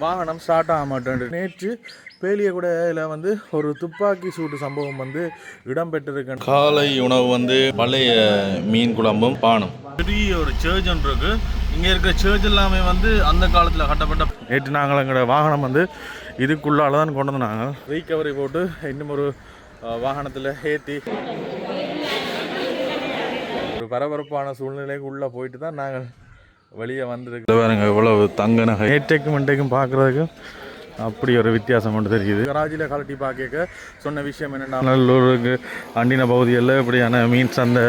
வாகனம் ஸ்டார்ட் ஆக மாட்டேன் நேற்று பேலியகுடையில் வந்து ஒரு துப்பாக்கி சூட்டு சம்பவம் வந்து இடம்பெற்றிருக்கு காலை உணவு வந்து பழைய மீன் குழம்பும் பானம். பெரிய ஒரு சர்ச் ஒன்று இருக்கு. இங்கே இருக்கிற சர்ச் எல்லாமே வந்து அந்த காலத்தில் கட்டப்பட்ட நேற்று நாங்கள் எங்களோட வாகனம் வந்து இதுக்குள்ளால தான் கொண்டு வந்தாங்க ரீகவரி போட்டு இன்னும் ஒரு வாகனத்தில் ஏற்றி ஒரு பரபரப்பான சூழ்நிலைக்கு உள்ளே போயிட்டு தான் நாங்கள் வெளியே வந்திருக்கு. பாருங்க இவ்வளவு தங்க நகை. நேற்றைக்கும் இன்றைக்கும் பார்க்குறதுக்கு அப்படி ஒரு வித்தியாசம் கொண்டு தெரியுது. கராஜியில் கலட்டி பார்க்க சொன்ன விஷயம் என்னென்னா நல்லூருக்கு அண்டின பகுதிகளில் இப்படியான மீன் சந்தை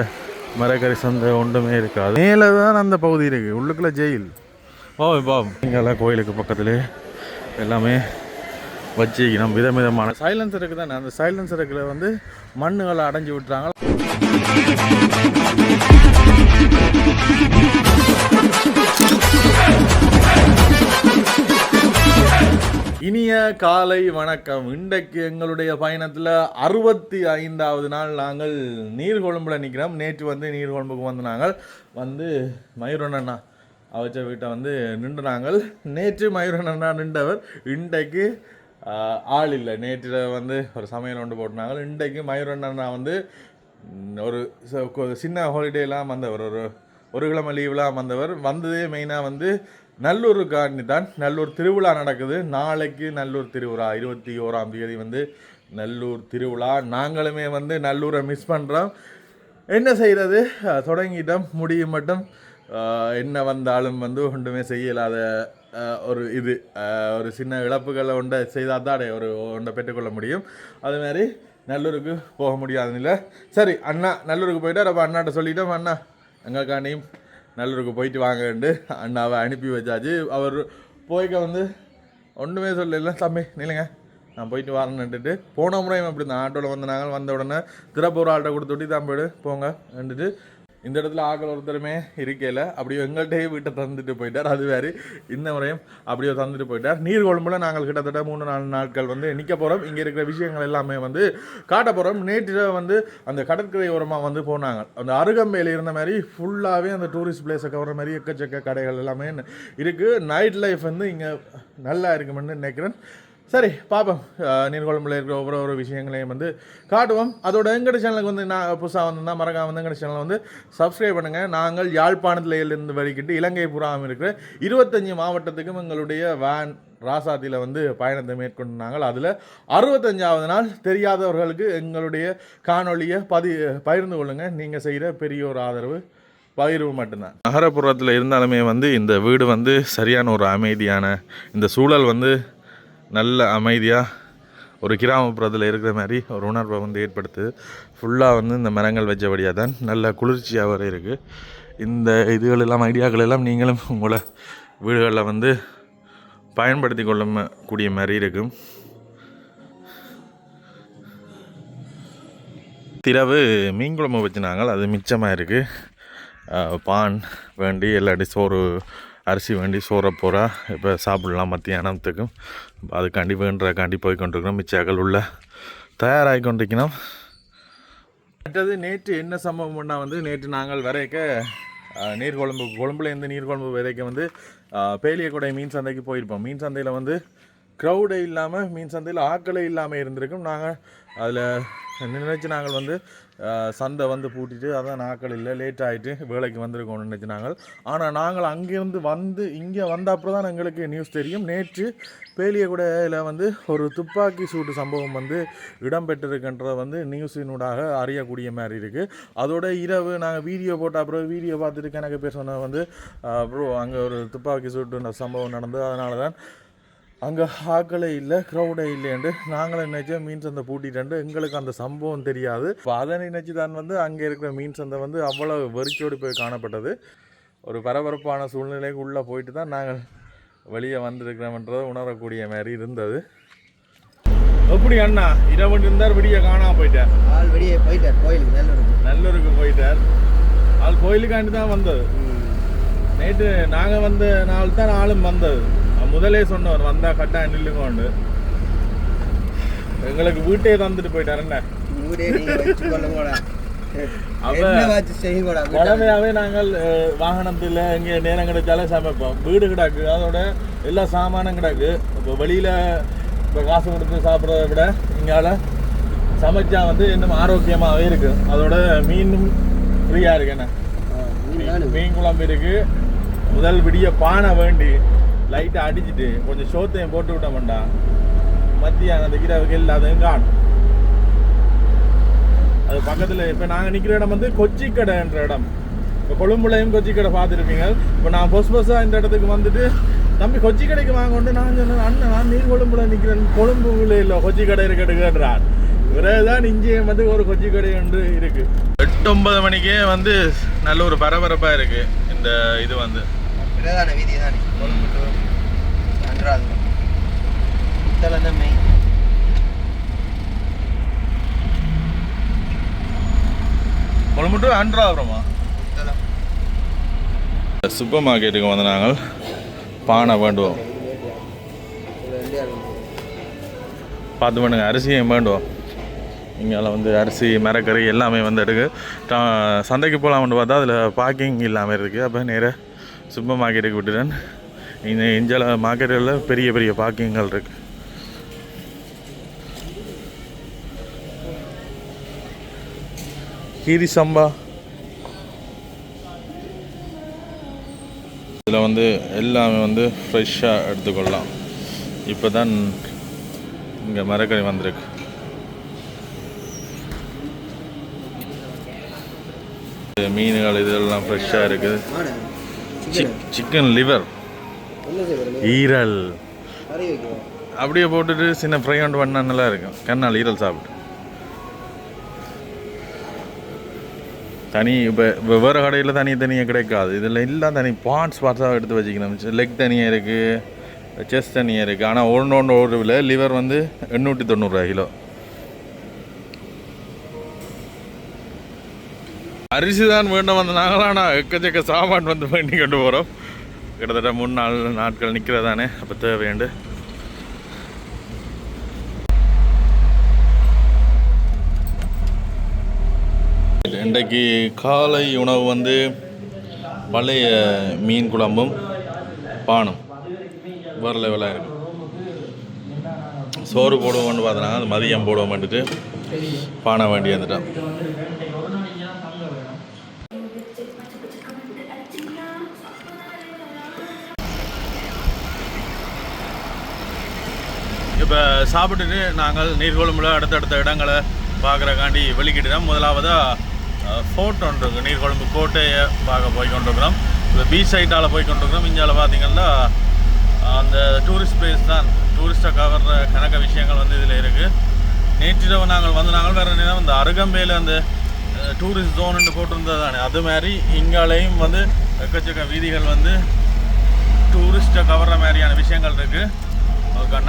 மரக்கறி சந்தை ஒன்றுமே இருக்காது. மேலே தான் அந்த பகுதி இருக்குது உள்ளுக்குள்ள ஜெயில் ஓ பா இங்கெல்லாம் கோயிலுக்கு பக்கத்துலேயே எல்லாமே வச்சுக்கணும் விதம் விதமான சைலன்சர் இருக்குது தானே அந்த சைலன்சருக்குள்ள வந்து மண்ணுகளை அடைஞ்சு விட்டுறாங்க. இனிய காலை வணக்கம். இன்றைக்கு எங்களுடைய பயணத்தில் அறுபத்தி ஐந்தாவது நாள் நாங்கள் நீர்கொழும்பில் நிற்கிறோம் நேற்று வந்து நீர்கொழும்புக்கு வந்து நாங்கள் வந்து மயூரண்ணா அவச்ச வீட்டை வந்து நின்று நாங்கள். நேற்று மயூரண்ணா நின்றவர். இன்றைக்கு ஆள் இல்லை. நேற்று வந்து ஒரு சமையல் ஒன்று போட்டுனாங்க இன்றைக்கு மயூரண்ணா வந்து ஒரு சின்ன ஹாலிடேலாம் வந்தவர். ஒரு ஒரு கிழமை லீவ்லாம் வந்தவர். வந்ததே மெயினாக வந்து நல்லூருக்காண்டி தான் நல்லூர் திருவிழா நடக்குது. நாளைக்கு நல்லூர் திருவிழா இருபத்தி ஓராம் தேதி வந்து நல்லூர் திருவிழா. நாங்களுமே வந்து நல்லூரை மிஸ் பண்ணுறோம் என்ன செய்கிறது தொடங்கிட்டோம். முடியும் மட்டும் என்ன வந்தாலும் வந்து ஒன்றுமே செய்யலாத ஒரு இது ஒரு சின்ன இழப்புகளை ஒன்றை செய்தால் தான் ஒரு ஒன்றை பெற்றுக்கொள்ள முடியும். அது மாதிரி நல்லூருக்கு போக முடியாதுன்னு சரி அண்ணா நல்லூருக்கு போயிட்டு அப்போ அண்ணாட்ட சொல்லிட்டோம். அண்ணா எங்களுக்காண்டியும் நல்லூருக்கு போயிட்டு வாங்கன்ட்டு அண்ணாவை அனுப்பி வச்சாச்சு. அவர் போய்க்க வந்து ஒன்றுமே சொல்லல தம்பி நில்லுங்க. நான் போயிட்டு வரேன்னுட்டு போன முறையும் அப்படி தான் ஆட்டோவில் வந்து நாங்கள் வந்த உடனே திருப்பூர் ஆட்டோ கொடுத்துட்டு தான் போயிடு போங்க இந்த இடத்துல ஆக்கள் ஒருத்தருமே இருக்கையில் அப்படியே எங்கள்கிட்டயே வீட்டை தந்துட்டு போயிட்டார். அது வேறு. இந்த முறையும் அப்படியே தந்துட்டு போயிட்டார். நீர் கொழும்புல நாங்கள் கிட்டத்தட்ட மூணு நாலு நாட்கள் வந்து நிற்க போகிறோம் இங்கே இருக்கிற விஷயங்கள் எல்லாமே வந்து காட்ட போகிறோம் நேற்று வந்து அந்த கடற்கரை ஓரமாக வந்து போனாங்க. அந்த அருகம்பையில் இருந்த மாதிரி ஃபுல்லாகவே அந்த டூரிஸ்ட் பிளேஸை கவர்ற மாதிரி எக்கச்சக்க கடைகள் எல்லாமே இருக்குது நைட் லைஃப் வந்து இங்கே நல்லா இருக்குமென்னு நினைக்கிறேன். சரி பார்ப்போம் அஹ் இருக்கிற ஒவ்வொரு ஒரு விஷயங்களையும் வந்து காட்டுவோம். அதோட எங்கட சேனலுக்கு வந்து நான் புதுசாக வந்திருந்தா மறக்காம வந்து எங்கட சேனலை வந்து சப்ஸ்கிரைப் பண்ணுங்கள் நாங்கள் யாழ்ப்பாணத்தில் இருந்து வழிக்கிட்டு இலங்கை புறாமல் இருக்கிற இருபத்தஞ்சி மாவட்டத்துக்கும் எங்களுடைய வேன் ராசாத்தியில் வந்து பயணத்தை மேற்கொண்டாங்க. அதில் அறுபத்தஞ்சாவது நாள் தெரியாதவர்களுக்கு எங்களுடைய காணொலியை பதி பகிர்ந்து கொள்ளுங்கள் நீங்கள் செய்கிற பெரிய ஒரு ஆதரவு பகிர்வு மட்டும்தான். நகரப்புறத்தில் இருந்தாலுமே வந்து இந்த வீடு வந்து சரியான ஒரு அமைதியான இந்த சூழல் வந்து நல்ல அமைதியாக ஒரு கிராமப்புறத்தில் இருக்கிற மாதிரி ஒரு உணர்வை வந்து ஏற்படுத்துது ஃபுல்லாக வந்து இந்த மரங்கள் வச்சபடியாக தான் நல்ல குளிர்ச்சியாக வர இருக்குது இந்த இதுகள் எல்லாம் ஐடியாக்கள் எல்லாம் நீங்களும் உங்களை வீடுகளில் வந்து பயன்படுத்தி கொள்ள கூடிய மாதிரி இருக்கும் திரவு மீன் குழம்பு வச்சுனாங்க அது மிச்சமாக இருக்குது பான் வேண்டி இல்லாட்டி சோறு அரிசி வேண்டி சோறை போகிறா இப்போ சாப்பிடலாம் மத்தியானத்துக்கும். அதுக்காண்டி வேண்டுறக்காண்டி போய் கொண்டிருக்கிறோம் மிச்சாக்கள் உள்ள தயாராகி கொண்டிருக்கணும் அடுத்தது நேற்று என்ன சம்பவம் பண்ணால் வந்து நேற்று நாங்கள் வரைக்க அஹ், நீர்கொழும்பு கொழும்புலேருந்து நீர்கொழும்பு வரைக்க வந்து பேலியக்கூடை மீன் சந்தைக்கு போயிருப்போம். மீன் சந்தையில் வந்து க்ரௌடே இல்லாமல் மீன் சந்தையில் ஆக்களே இல்லாமல் இருந்திருக்கும். நாங்கள் அதில் நினைச்சு நாங்கள் வந்து சந்தை வந்து பூட்டிட்டு அதான் ஆட்கள் இல்லை லேட் ஆகிட்டு வேலைக்கு வந்திருக்கோம்னு நினச்சி நாங்கள். ஆனால் நாங்கள் அங்கேருந்து வந்து இங்கே வந்த அப்புறம் தான் எங்களுக்கு நியூஸ் தெரியும். நேற்று பேலியகுடையில் வந்து ஒரு துப்பாக்கி சூட்டு சம்பவம் வந்து இடம்பெற்றிருக்கின்றத வந்து நியூஸினூடாக அறியக்கூடிய மாதிரி இருக்குது அதோட இரவு நாங்கள் வீடியோ போட்ட அப்புறம் வீடியோ பார்த்துட்டு கணக்கு பேர் சொன்ன வந்து ப்ரோ அங்கே ஒரு துப்பாக்கி சூட்டு சம்பவம் நடந்தது. அதனால தான் அங்கே ஆக்களே இல்லை க்ரௌடே இல்லைன்ட்டு நாங்களும் நினச்சோம் மீன் சந்தை பூட்டிட்டு எங்களுக்கு அந்த சம்பவம் தெரியாது. இப்போ அதை நினச்சி தான் வந்து அங்கே இருக்கிற மீன் சந்தை வந்து அவ்வளோ வெறிச்சோடி போய் காணப்பட்டது. ஒரு பரபரப்பான சூழ்நிலைக்கு உள்ளே போயிட்டு தான் நாங்கள் வெளியே வந்திருக்கிறோம்ன்றதை உணரக்கூடிய மாதிரி இருந்தது. எப்படி அண்ணா? இரவு இருந்தார் விடிய காணாம போயிட்டார்? ஆள் வெளியே போயிட்டார் கோயிலுக்கு நல்லூருக்கு. நல்லூருக்கு போயிட்டார். ஆள் கோயிலுக்காண்டி தான் வந்தது. நேற்று நாங்கள் வந்த நாள் தான் ஆளும் வந்தது. முதலே சொன்னவர் வந்தா கட்டாயம் நில்லுங்கோண்டு. எங்களுக்கு வீட்டே தந்துட்டு போயிட்டார் என்ன? பழமையாகவே நாங்கள் வாகனத்தில் இங்கே நேரம் கிடைச்சாலே சமைப்போம். வீடு கிடக்கு அதோட எல்லா சாமானும் கிடக்கு. இப்போ வெளியில் இப்போ காசு கொடுத்து சாப்பிட்றத விட இங்கால சமைச்சா வந்து இன்னும் ஆரோக்கியமாகவே இருக்கு. அதோட மீனும் ஃப்ரீயாக இருக்கு என்ன? மீன் குழம்பு இருக்கு. முதல் விடிய பானை வேண்டி லைட்டை அடிச்சிட்டு கொஞ்சம் சோத்தையும் போட்டு விட்டோம்டா அந்த இரவுக்கு எல்லாத்தையும் காணும். அது பக்கத்தில் இப்போ நாங்கள் நிற்கிற இடம் வந்து கொச்சிக்கடைன்ற இடம். இப்போ கொழும்புலையும் கொச்சிக்கடை பார்த்துருப்பீங்க. இப்போ நான் பொஸ் பொஸாக இந்த இடத்துக்கு வந்துட்டு தம்பி கொச்சிக்கடைக்கு வாங்கொண்டு நான் சொன்னேன் அண்ணன் நான் நீர் கொழும்புல நிற்கிறேன் கொழும்புல இல்லை கொச்சிக்கடை இருக்கட்டுங்கன்றான் விரைவு தான் இங்கே வந்து ஒரு கொச்சிக்கடை ஒன்று இருக்கு. எட்டு ஒன்பது மணிக்கே வந்து நல்ல ஒரு பரபரப்பாக இருக்கு இந்த இது வந்து. பிரதான வீதி தான் மெயின் கொழும்புட்டு இதெல்லாம் சூப்பர் மார்க்கெட்டுக்கு வந்து நாங்கள் பானை வேண்டுவோம். பார்த்து பண்ணுங்க அரிசியும் வேண்டுவோம். இங்கெல்லாம் வந்து அரிசி மரக்கறி எல்லாமே வந்து எடுக்கு. டா- சந்தைக்கு போகலாம்னு பார்த்தா அதில் பார்க்கிங் இல்லாமல் இருக்குது அப்போ நேராக சூப்பர் மார்க்கெட்டுக்கு விட்டுட்டேன் இந்த இந்தியாவில் மார்க்கெட்டில் பெரிய பெரிய பார்க்கிங்கள் இருக்குது கீரி சம்பா. இதில் வந்து எல்லாமே வந்து ஃப்ரெஷ்ஷாக எடுத்துக்கொள்ளலாம். இப்போ தான் இங்கே மரக்கறி வந்திருக்கு. மீன்கள் இதெல்லாம் ஃப்ரெஷ்ஷாக இருக்குது. சிக் சிக்கன் லிவர் ஈரல். அப்படியே போட்டுட்டு சின்ன ஃப்ரை ஒன்று பண்ணா நல்லா இருக்கும். கண்ணால் ஈரல் சாப்பிட்டு தனி இப்போ வெவ்வேறு கடையில் தனி தனியாக கிடைக்காது. இதில் எல்லாம் தனி பார்ட்ஸ் பார்ட்ஸாக எடுத்து வச்சுக்கணும். லெக் தனியாக இருக்குது செஸ்ட் தனியாக இருக்குது ஆனால் ஒன்று ஒன்று ஒரு விலை. லிவர் வந்து எண்ணூற்றி தொண்ணூறுரூவா கிலோ. அரிசி தான் வேண்டும் வந்த நாங்களாம். எக்கச்சக்க சாமான் வந்து பண்ணி கொண்டு போகிறோம் கிட்டத்தட்ட மூணு நாலு நாட்கள் நிற்கிறதானே அப்போ தேவையுண்டு. இன்றைக்கு காலை உணவு வந்து பழைய மீன் குழம்பும் பானும். வேறு லெவலாக இருக்கும் சோறு போடுவோம்னு பார்த்தோன்னா அது மதியம் போடுவோம்ட்டு பானை வேண்டி வந்துட்டோம். இப்போ சாப்பிட்டுட்டு நாங்கள் நீர்கொழும்புல அடுத்தடுத்த இடங்களை பார்க்குறக்காண்டி வெளிக்கிட்டோம் முதலாவதாக ஃபோர்ட் ஒன்று இருக்குது நீர்கொழும்பு கோட்டையை பார்க்க போய் கொண்டிருக்கிறோம். இப்போ பீச் சைட்டால் போய் கொண்டிருக்கிறோம். இந்தியாவில் பார்த்தீங்கன்னா அந்த டூரிஸ்ட் பிளேஸ் தான். டூரிஸ்ட்டை கவர்ற கணக்க விஷயங்கள் வந்து இதில் இருக்குது நேற்றிரவு நாங்கள் வந்து நாங்கள் வேறு நேரம் இந்த அருகம்பேல அந்த டூரிஸ்ட் ஜோனுன்னு போட்டிருந்தது தானே. அது மாதிரி இங்காலையும் வந்து எக்கச்சக்க வீதிகள் வந்து டூரிஸ்ட்டை கவர்ற மாதிரியான விஷயங்கள் இருக்குது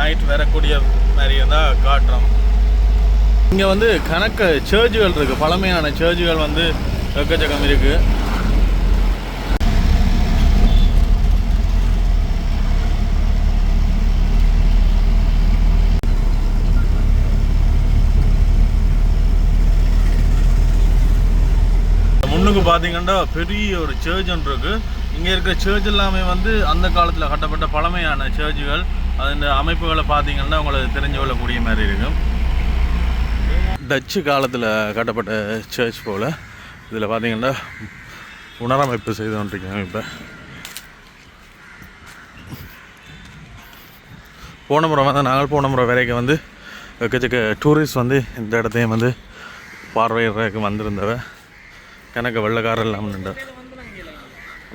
நைட் வரக்கூடிய மாதிரி தான் காட்டுறோம். இங்கே வந்து கணக்க சர்ச்சுகள் இருக்குது பழமையான சர்ச்சுகள் வந்து எக்கச்சக்கம் இருக்குது முன்னுக்கு பார்த்தீங்கன்னா பெரிய ஒரு சர்ச் ஒன்று இருக்கு. இங்கே இருக்கிற சர்ச் எல்லாமே வந்து அந்த காலத்தில் கட்டப்பட்ட பழமையான சர்ச்சுகள் அதன் அமைப்புகளை பார்த்தீங்கன்னா உங்களுக்கு தெரிஞ்சு கொள்ளக்கூடிய மாதிரி இருக்கும். டச்சு காலத்தில் கட்டப்பட்ட சர்ச் போல் இதில் பார்த்தீங்கன்னா புனரமைப்பு செய்து கொண்டிருக்காங்க இப்போ. போன முறை வந்து நாங்கள் போன முறை வரைக்கும் வந்து எக்கச்சக்க டூரிஸ்ட் வந்து இந்த இடத்தையும் வந்து பார்வையிடறதுக்கு வந்திருந்தவ. கணக்கு வெள்ளக்காரர் இல்லாமல் நின்றார்.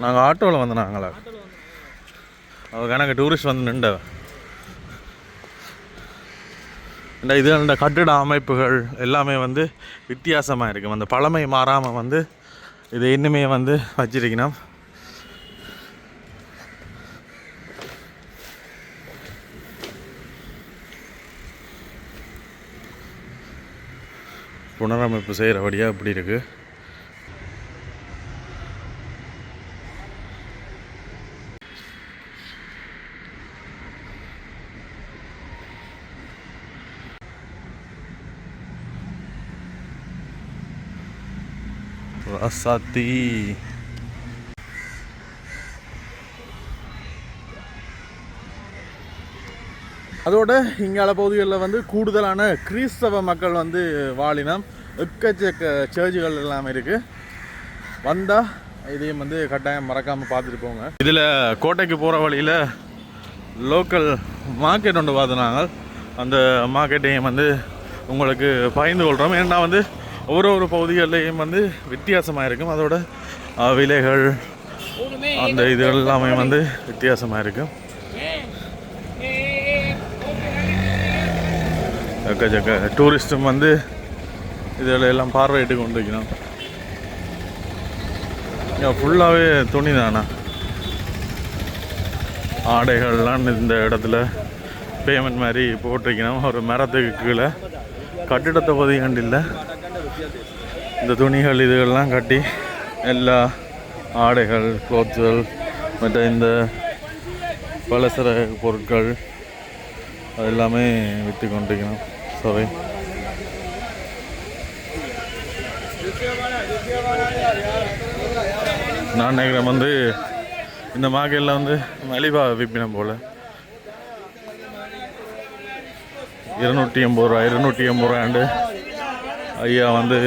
நாங்கள் ஆட்டோவில் வந்து நாங்களா? அவ கணக்கு டூரிஸ்ட் வந்து நின்றவ இந்த இது இந்த கட்டிட அமைப்புகள் எல்லாமே வந்து வித்தியாசமாக இருக்கும் அந்த பழமை மாறாமல் வந்து இது இன்னுமே வந்து வச்சிருக்கணும். புனரமைப்பு செய்கிறபடியாக இப்படி இருக்குது ரசாத்தி அதோட இங்கால பகுதிகளில் வந்து கூடுதலான கிறிஸ்தவ மக்கள் வந்து வாழினம் எக்கச்சக்க சர்ச்சுகள் எல்லாமே இருக்குது வந்தால் இதையும் வந்து கட்டாயம் மறக்காமல் பார்த்துட்டு போங்க. இதில் கோட்டைக்கு போகிற வழியில் லோக்கல் மார்க்கெட் ஒன்று பார்த்துனாங்க அந்த மார்க்கெட்டையும் வந்து உங்களுக்கு பகிர்ந்து கொள்கிறோம் ஏன்னா வந்து ஒரு ஒரு பகுதிகள்லையும் வந்து வித்தியாசமாக இருக்கும் அதோட விலைகள் அந்த இது எல்லாமே வந்து வித்தியாசமாக இருக்கும் எக்கச்சக்க டூரிஸ்ட்டும் வந்து இதில் எல்லாம் பார்வையிட்டு கொண்டு வைக்கணும் ஃபுல்லாகவே துணி தானா ஆடைகள்லாம் இந்த இடத்துல பேமெண்ட் மாதிரி போட்டிருக்கணும் ஒரு மரத்துக்கு கீழே. கட்டிடத்தை பற்றி கண்டில்ல. இந்த துணிகள் இதுகள்லாம் கட்டி எல்லா ஆடைகள் க்ளோத்ஸ்கள் மற்ற இந்த பலசர பொருட்கள் அது எல்லாமே விற்று கொண்டிருக்கணும் சரி நான் நினைக்கிறேன் வந்து இந்த மார்க்கெட்டில் வந்து மலிவா விற்பினம் போல். இருநூற்றி எண்பது ரூபா இருநூற்றி எண்பது ரூபாண்டு ஐயா வந்து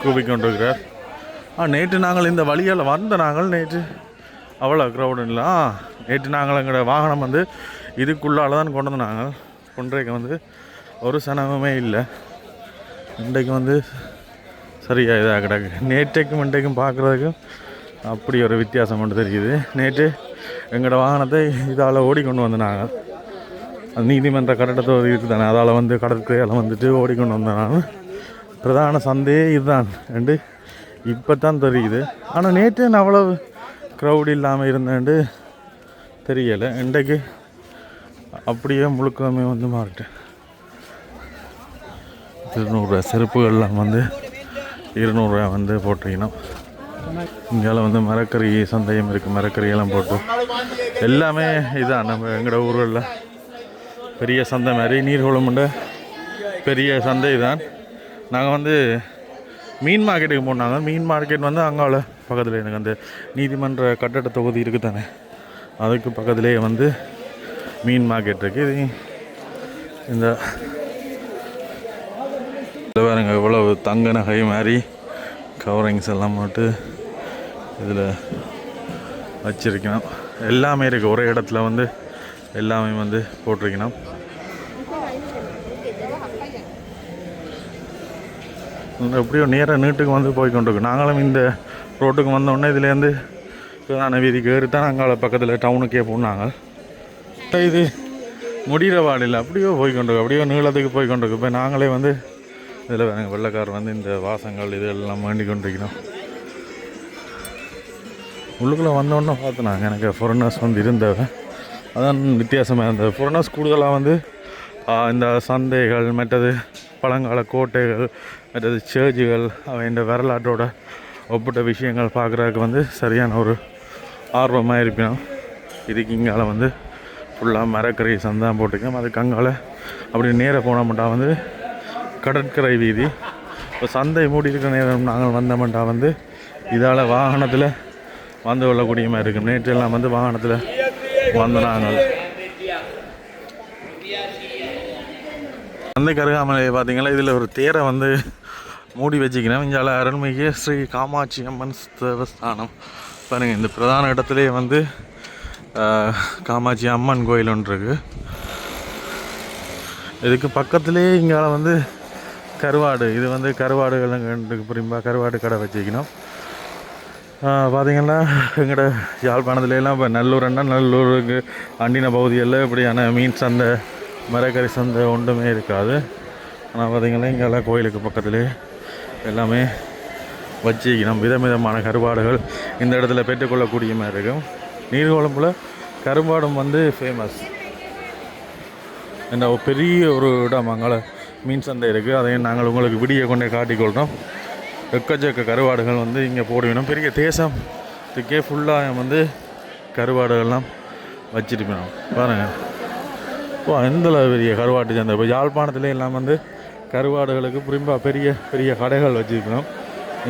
கூப்பிக்கொண்டிருக்கிறார் ஆ நேற்று நாங்கள் இந்த வழியால் வந்த நாங்கள் நேற்று. அவ்வளோ க்ரௌடு இல்லை. நேற்று நாங்கள் எங்களோட வாகனம் வந்து இதுக்குள்ளால தான் கொண்டு வந்தாங்க நாங்கள். கொன்றைக்கு வந்து ஒரு சனமுமே இல்லை. இன்றைக்கு வந்து சரியாக இதாக கிடக்கு. நேற்றைக்கும் இன்றைக்கும் பார்க்குறதுக்கும் அப்படி ஒரு வித்தியாசம் மட்டும் தெரியுது. நேற்று எங்களோட வாகனத்தை இதால் ஓடிக்கொண்டு வந்து நாங்கள். நீதிமன்ற கட்டடத்தை இருக்குது தானே அதால் வந்து கடற்கரையால் வந்துட்டு ஓடிக்கொண்டு வந்தேன் நான் பிரதான சந்தையே இதுதான். ரெண்டு இப்போ தான் தெரியுது. ஆனால் நேற்று நான் அவ்வளவு க்ரௌட் இல்லாமல் இருந்தேன்ட்டு தெரியலை. இன்றைக்கு அப்படியே முழுக்கமே வந்து மாறிட்டேன் இருநூறுவா செருப்புகள்லாம் வந்து இருநூறுவா வந்து போட்டீங்கன்னா இங்கால வந்து மரக்கறி சந்தையும் இருக்குது மரக்கறியெல்லாம் போட்டு. எல்லாமே இதான். நம்ம எங்களோட ஊர்களில் பெரிய சந்தை மாதிரி நீர்குளமுண்ட பெரிய சந்தை தான் நாங்கள் வந்து மீன் மார்க்கெட்டுக்கு போனாங்க மீன் மார்க்கெட் வந்து அங்கால பக்கத்தில். எனக்கு அந்த நீதிமன்ற கட்டட தொகுதி இருக்குது தானே. அதுக்கு பக்கத்துலேயே வந்து மீன் மார்க்கெட் இருக்குது இந்த பாருங்க இவ்வளவு தங்க நகை மாதிரி கவரிங்ஸ் எல்லாம் போட்டு இதில் வச்சிருக்கணும். எல்லாமே இருக்குது ஒரே இடத்துல வந்து எல்லாமே வந்து போட்டிருக்கணும். எப்படியோ நேராக நீட்டுக்கு வந்து போய் கொண்டிருக்கோம் நாங்களும் இந்த ரோட்டுக்கு வந்தோடனே இதுலேருந்து பிரதான வீதிக்கு ஏறி தான் நாங்கள் பக்கத்தில் டவுனுக்கே போனாங்க. இது முடிகிற வாடியில் அப்படியோ போய் கொண்டிருக்கோம் அப்படியோ நீளத்துக்கு போய் கொண்டிருக்கோம் இப்போ நாங்களே வந்து இதில் வேறு வெள்ளைக்கார் வந்து இந்த வாசங்கள் இது எல்லாம் வேண்டி கொண்டிருக்கணும் உள்ளுக்குள்ளே வந்தோடனே பார்த்தேன் நாங்கள் எனக்கு ஃபொரனர்ஸ் வந்து இருந்தவன் அதான் வித்தியாசமாக இருந்தது ஃபொரனர்ஸ் கூடுதலாக வந்து இந்த சந்தைகள் மற்றது பழங்கால கோட்டைகள் மற்றது அவன் இந்த வரலாற்றோட ஒப்பிட்ட விஷயங்கள் பார்க்குறதுக்கு வந்து சரியான ஒரு ஆர்வமாக இருப்பினோம் இதுக்கு இங்கால வந்து ஃபுல்லாக மரக்கரை சந்தான் போட்டுக்கோம் அதுக்கு அங்கால அப்படி நேராக போனோம்ட்டா வந்து கடற்கரை வீதி. இப்போ சந்தை மூடி இருக்கிற நேரம் நாங்கள் வந்தோம்ட்டா வந்து இதால் வாகனத்தில் வந்து கொள்ளக்கூடிய மாதிரி இருக்கும். நேற்றெல்லாம் வந்து வாகனத்தில் வந்த நாங்கள் அந்த கருகாமலையை பார்த்தீங்கன்னா இதில் ஒரு தேரை வந்து மூடி வச்சுக்கணும் இங்கால அருள்மிகு ஸ்ரீ காமாட்சி அம்மன் தேவஸ்தானம். பாருங்கள் இந்த பிரதான இடத்துலேயே வந்து காமாட்சி அம்மன் கோயில் ஒன்று இருக்குது இதுக்கு பக்கத்துலேயே இங்கால வந்து கருவாடு. இது வந்து கருவாடுகள் புரியுமா கருவாடு கடை வச்சுக்கணும். பார்த்திங்கன்னா எங்களோட யாழ்ப்பாணத்துல எல்லாம் இப்போ நல்லூர்னா நல்லூருக்கு அண்டின பகுதிகளில் இப்படியான மீன் சந்தை மரக்கறி சந்தை ஒன்றுமே இருக்காது. ஆனால் பார்த்தீங்கன்னா இங்கெல்லாம் கோயிலுக்கு பக்கத்துலேயே எல்லாமே வச்சிக்கணும் விதவிதமான கருவாடுகள் இந்த இடத்துல பெற்றுக்கொள்ளக்கூடிய மாதிரி இருக்கும். நீர்கோளம்புல கருவாடும் வந்து ஃபேமஸ் என்ன ஒரு பெரிய ஒரு இடம் அங்கே மீன் சந்தை இருக்குது அதையும் நாங்கள் உங்களுக்கு விடிய கொண்டே காட்டிக்கொள்கிறோம். எக்கச்சக்க கருவாடுகள் வந்து இங்கே போடுவினோம். பெரிய தேசத்துக்கே ஃபுல்லாக வந்து கருவாடுகள்லாம் வச்சிருக்கணும் பாருங்கள் ஓ எந்தளவு பெரிய கருவாட்டு சந்தை இப்போ யாழ்ப்பாணத்துலேயும் எல்லாம் வந்து கருவாடுகளுக்கு குறிப்பாக பெரிய பெரிய கடைகள் வச்சுருக்கணும்.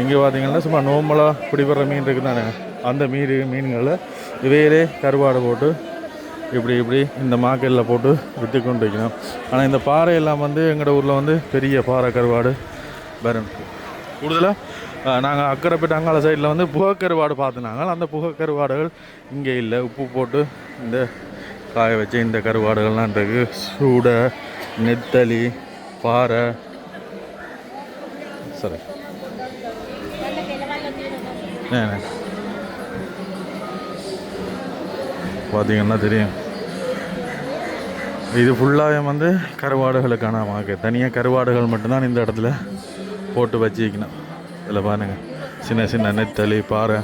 இங்கே பார்த்தீங்கன்னா சும்மா நோம்பலாக பிடிபடுற மீன் இருக்குது தானே அந்த மீன் மீன்களை இவையிலே கருவாடு போட்டு இப்படி இப்படி இந்த மார்க்கெட்டில் போட்டு விற்று கொண்டு வைக்கணும் ஆனால் இந்த பாறை எல்லாம் வந்து எங்களோட ஊரில் வந்து பெரிய பாறை கருவாடு வரும். கூடுதலாக நாங்கள் அக்கரைப்பேட்டை அங்காள சைடில் வந்து புகைக்கருவாடு பார்த்துனாங்க. அந்த புகைக்கருவாடுகள் இங்கே இல்லை. உப்பு போட்டு இந்த காய வச்சு இந்த கருவாடுகள்லாம் இருக்குது சூடை நெத்தலி பாறை. சரி. பார்த்தீங்கன்னா தெரியும். இது ஃபுல்லாகவே வந்து கருவாடுகளுக்கான வாக்கு தனியாக கருவாடுகள் மட்டும்தான் இந்த இடத்துல போட்டு வச்சுக்கணும் இதில் பாருங்கள் சின்ன சின்ன நெத்தலி பாறை.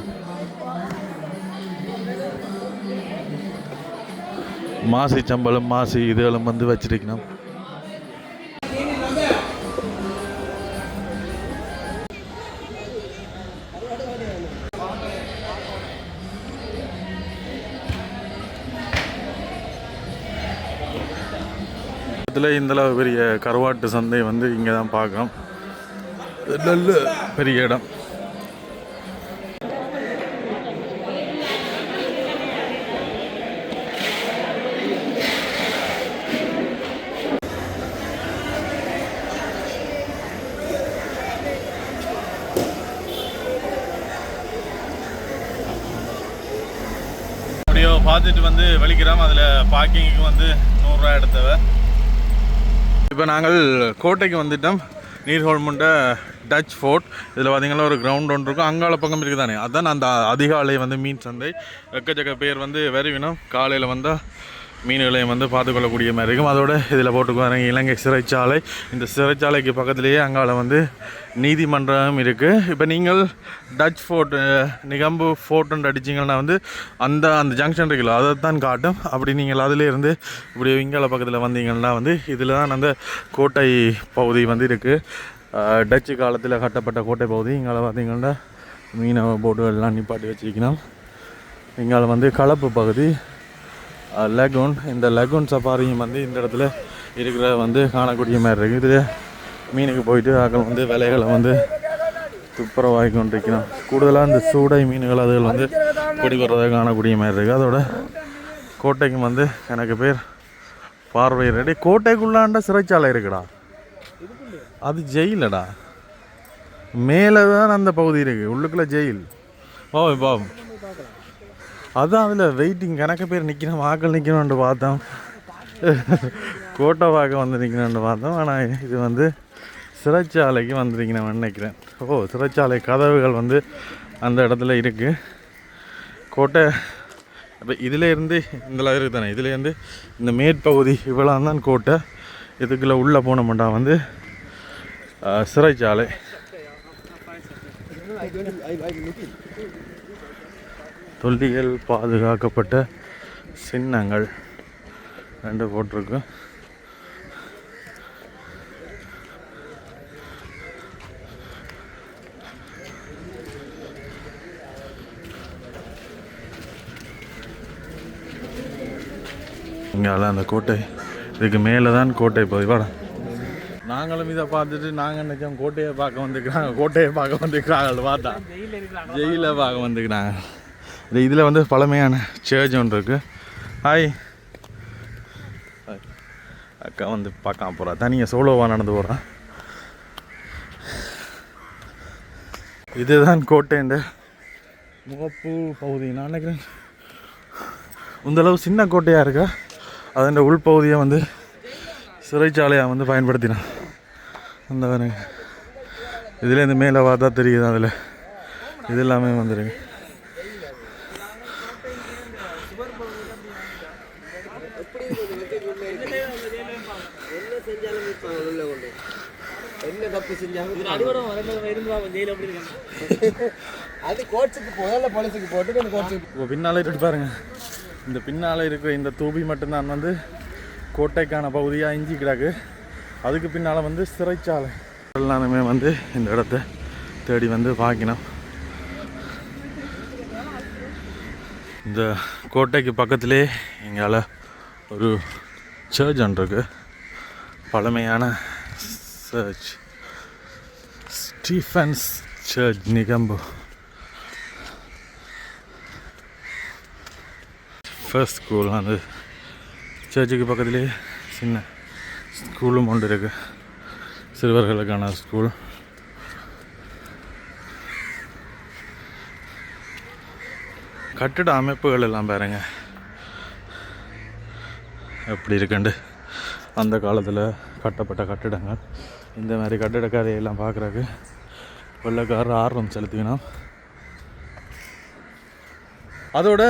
மாசி சம்பளம் மாசி இதுகளும் வந்து வச்சிருக்கணும். இதில் இந்தளவு பெரிய கருவாட்டு சந்தை வந்து இங்கே தான் பார்க்குறோம். நல்ல பெரிய இடம் அப்படியோ பார்த்துட்டு வந்து வலிக்கிறோம் அதில் பார்க்கிங்க்கு வந்து நூறுரூவா எடுத்தவ. இப்போ நாங்கள் கோட்டைக்கு வந்துட்டோம். நீர்ஹோல்முண்ட டச் ஃபோர்ட். இதில் பார்த்தீங்கன்னா ஒரு கிரவுண்ட் ஒன்று இருக்கும். அங்காள பக்கம் இருக்குது தானே? அதான் அந்த அதிகாலை வந்து மீன் சந்தை. எக்கச்சக்க பேர் வந்து வருவினோம் காலையில் வந்தால் மீன்களையும் வந்து பார்த்துக்கொள்ளக்கூடிய மாதிரி இருக்கும். அதோட இதில் போட்டுக்குவாங்க இலங்கை சிறைச்சாலை. இந்த சிறைச்சாலைக்கு பக்கத்துலேயே அங்கால வந்து நீதிமன்றம் இருக்குது இப்போ நீங்கள் டச் ஃபோர்ட் நிகம்பு ஃபோர்ட்டுன்னு அடிச்சிங்கன்னா வந்து அந்த அந்த ஜங்ஷன் இருக்குல்ல அதை தான் காட்டும். அப்படி நீங்கள் அதிலேருந்து இப்படி விங்கால பக்கத்தில் வந்தீங்கன்னா வந்து இதில் தான் அந்த கோட்டை பகுதி வந்து இருக்குது டச்சு காலத்தில் கட்டப்பட்ட கோட்டை பகுதி. இங்கால பார்த்தீங்கன்னா மீனவ போட்டுகள்லாம் நிப்பாட்டி வச்சுக்கணும் இங்கால வந்து கலப்பு பகுதி. லெகூன் இந்த லெகூன் சஃபாரியும் வந்து இந்த இடத்துல இருக்கிற வந்து காணக்கூடிய மாதிரி இருக்குது இது மீனுக்கு போயிட்டு அங்கே வந்து விலைகளை வந்து துப்புரவாகி கொண்டிருக்கணும் கூடுதலாக இந்த சூடை மீன்கள் அதுகள் வந்து பிடி வர்றதை காணக்கூடிய மாதிரி இருக்குது அதோட கோட்டைக்கும் வந்து எனக்கு பேர் பார்வை ரெடி கோட்டைக்குள்ளாண்ட சிறைச்சாலை இருக்குடா. அது ஜெயிலடா. மேலே தான் அந்த பகுதி இருக்குது உள்ளுக்குள்ளே ஜெயில். ஓ பாவம். அதான் அதில் வெயிட்டிங் கணக்கு பேர் நிற்கணும் ஆக்கள் நிற்கணும்னு பார்த்தோம். கோட்டை பார்க்க வந்து நிற்கணும்னு பார்த்தோம். ஆனால் இது வந்து சிறைச்சாலைக்கு வந்திருக்கணும் நினைக்கிறேன். ஓ சிறைச்சாலை கதவுகள் வந்து அந்த இடத்துல இருக்குது கோட்டை இப்போ இதிலேருந்து இந்த இருக்குது தானே? இதுலேருந்து இந்த மேற்பகுதி இவ்வளோ தான் கோட்டை. இதுக்குள்ளே உள்ளே போனோம்டா வந்து சிறைச்சாலை. தொல்லியல் பாதுகாக்கப்பட்ட சின்னங்கள் ரெண்டு போட்டிருக்கு. இங்கால அந்த கோட்டை இதுக்கு மேலே தான் கோட்டை போய் வாடா. நாங்களும் இதை பார்த்துட்டு நாங்கள் நினைச்சோம் கோட்டையை பார்க்க வந்துக்கிறாங்க கோட்டையை பார்க்க வந்துக்கிறாங்க பார்த்தா. ஜெயிலில் பார்க்க வந்துக்கிறாங்க இது இதில் வந்து பழமையான சேர்ஜ் ஒன்று இருக்குது ஹாய் அக்கா வந்து பார்க்காம போகிறா தனியாக சோலோவாக நடந்து போகிறான் இதுதான் கோட்டைண்ட முகப்பு பகுதி. நான் நினைக்கிறேன். இந்தளவு சின்ன கோட்டையாக இருக்கா? அதன் உள்பகுதியை வந்து சிறைச்சாலையாக வந்து பயன்படுத்தினான் அந்த இதில் இதுலேருந்து மேலே பார்த்தா தெரியுது அதில்? இது எல்லாமே வந்துருங்க என்ன செஞ்சாலும் இருப்பாங்க உள்ள கொண்டு என்ன தப்பு செஞ்சாலும் அது கோட்ஸுக்கு போகல போலீஸுக்கு போட்டு அந்த கோட்ஸுக்கு இப்போ பின்னால் இருக்கு பாருங்க. இந்த பின்னால் இருக்கிற இந்த தூபி மட்டும்தான் வந்து கோட்டைக்கான பகுதியாக இஞ்சி கிடக்கு. அதுக்கு பின்னால் வந்து சிறைச்சாலை. எல்லாருமே வந்து இந்த இடத்த தேடி வந்து பார்க்கணும். இந்த கோட்டைக்கு பக்கத்திலே எங்களால் ஒரு சர்ச் ஒன்று இருக்குது பழமையான church Stephen's church гамбо. First school அந்த சர்ச்சுக்கு பக்கத்துலேயே சின்ன ஸ்கூலும் ஒன்று இருக்குது சிறுவர்களுக்கான ஸ்கூல் கட்டிட அமைப்புகள் எல்லாம் பாருங்க எப்படி இருக்குண்டு அந்த காலத்தில் கட்டப்பட்ட கட்டிடங்கள் இந்த மாதிரி கட்டிட கதையெல்லாம் பார்க்குறக்கு வெள்ளக்காரர் ஆர்வம் செலுத்தினா அதோட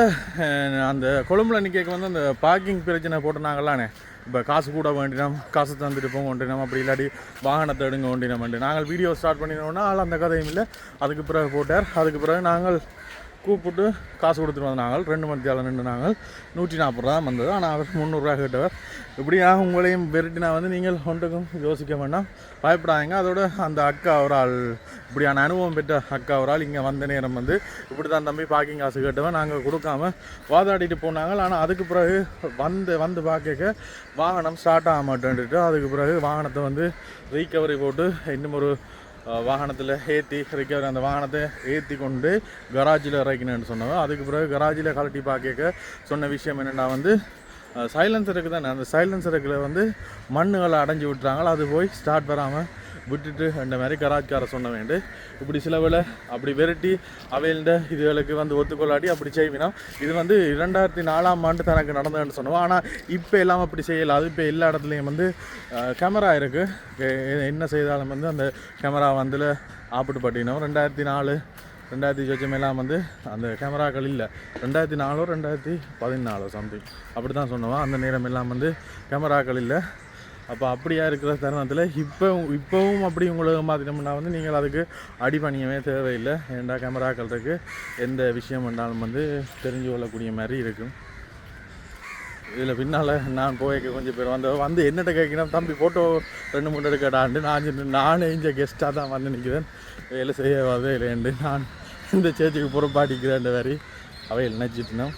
அந்த கொழும்புல நிற்க வந்து அந்த பார்க்கிங் பிரச்சனை போட்டுனாங்களானே இப்போ காசு கூட வேண்டினோம் காசு தந்துட்டு போங்க வேண்டினோம் அப்படி இல்லாட்டி வாகனத்தை எடுங்க வேண்டினோம் நாங்கள் வீடியோ ஸ்டார்ட் பண்ணினோன்னா ஆள் அந்த கதையும் இல்லை. அதுக்கு பிறகு போட்டார். அதுக்கு பிறகு நாங்கள் கூப்பிட்டு காசு கொடுத்துட்டு வந்தாங்க ரெண்டு மணித்தியாலம் நின்று நாங்கள். நூற்றி நாற்பது ரூபா வந்தது. ஆனால் அவர் முந்நூறுரூவா கேட்டவர். இப்படியாக உங்களையும் விரட்டினா வந்து நீங்கள் ஒன்றுக்கும் யோசிக்க வேண்டாம். பயப்படாதீங்க. அதோட அந்த அக்கா ஒரு ஆள் இப்படியான அனுபவம் பெற்ற அக்கா ஒரு ஆள் இங்கே வந்த நேரம் வந்து இப்படி தான் தம்பி பார்க்கிங் காசு கேட்டவன். நாங்கள் கொடுக்காம வாதாடிட்டு போனாங்க. ஆனால் அதுக்கு பிறகு வந்து வந்து பார்க்க வாகனம் ஸ்டார்ட் ஆக மாட்டேன்ட்டு அதுக்கு பிறகு வாகனத்தை வந்து ரீகவரி போட்டு இன்னும் ஒரு வாகனத்தில் ஏற்றி ரிக்கவரி அந்த வாகனத்தை ஏற்றி கொண்டு கராஜில் இறக்கணும்னு சொன்னவன் அதுக்கு பிறகு கராஜில் கழட்டி பார்க்க சொன்ன விஷயம் என்னென்னா வந்து சைலன்சருக்கு தானே அந்த சைலன்சருக்கு வந்து மண்ணுகளை அடைஞ்சி விட்டுறாங்களோ அது போய் ஸ்டார்ட் வராமல் விட்டுட்டு அந்த மாதிரி கராஜ்கார சொன்ன வேண்டு இப்படி சிலவில் அப்படி விரட்டி அவையில்ட இதுகளுக்கு வந்து ஒத்துக்கொள்ளாடி அப்படி செய்வினோம் இது வந்து இரண்டாயிரத்தி நாலாம் ஆண்டு தனக்கு நடந்ததுன்னு சொன்னோம். ஆனால் இப்போ எல்லாம் அப்படி செய்யலை. அது இப்போ எல்லா இடத்துலையும் வந்து கேமரா இருக்குது என்ன செய்தாலும் வந்து அந்த கேமரா வந்து ஆப்பிட்டு பட்டினோம் ரெண்டாயிரத்தி நாலு ரெண்டாயிரத்தி சொச்சம் எல்லாம் வந்து அந்த கேமராக்கள் இல்லை. ரெண்டாயிரத்தி நாலோ ரெண்டாயிரத்தி பதினாலோ சம்திங் அப்படி தான் சொன்னோம். அந்த நேரம் எல்லாம் வந்து கேமராக்கள் இல்லை. அப்போ அப்படியா இருக்கிற தருணத்தில் இப்போ இப்போவும் அப்படி உங்களுக்கு மாற்றினோம்னா வந்து நீங்கள் அதுக்கு அடி பண்ணியவே தேவையில்லை. ஏண்டா கேமராக்கள் இருக்குது எந்த விஷயம் வேண்டாலும் வந்து தெரிஞ்சு கொள்ளக்கூடிய மாதிரி இருக்கும். இதில் பின்னால் நான் போய்க்க கொஞ்சம் பேர் வந்து வந்து என்னட்ட கேட்கணும் தம்பி ஃபோட்டோ ரெண்டு மூணு எடுக்கடாண்டு நான் நானே இஞ்ச கெஸ்ட்டாக தான் வந்து நிற்கிறேன் வேலை செய்ய வேலைண்டு நான் இந்த சேர்ச்சிக்கு புறப்பாட்டிக்கிறேன் வரி அவையில் நினச்சிட்டுனோம்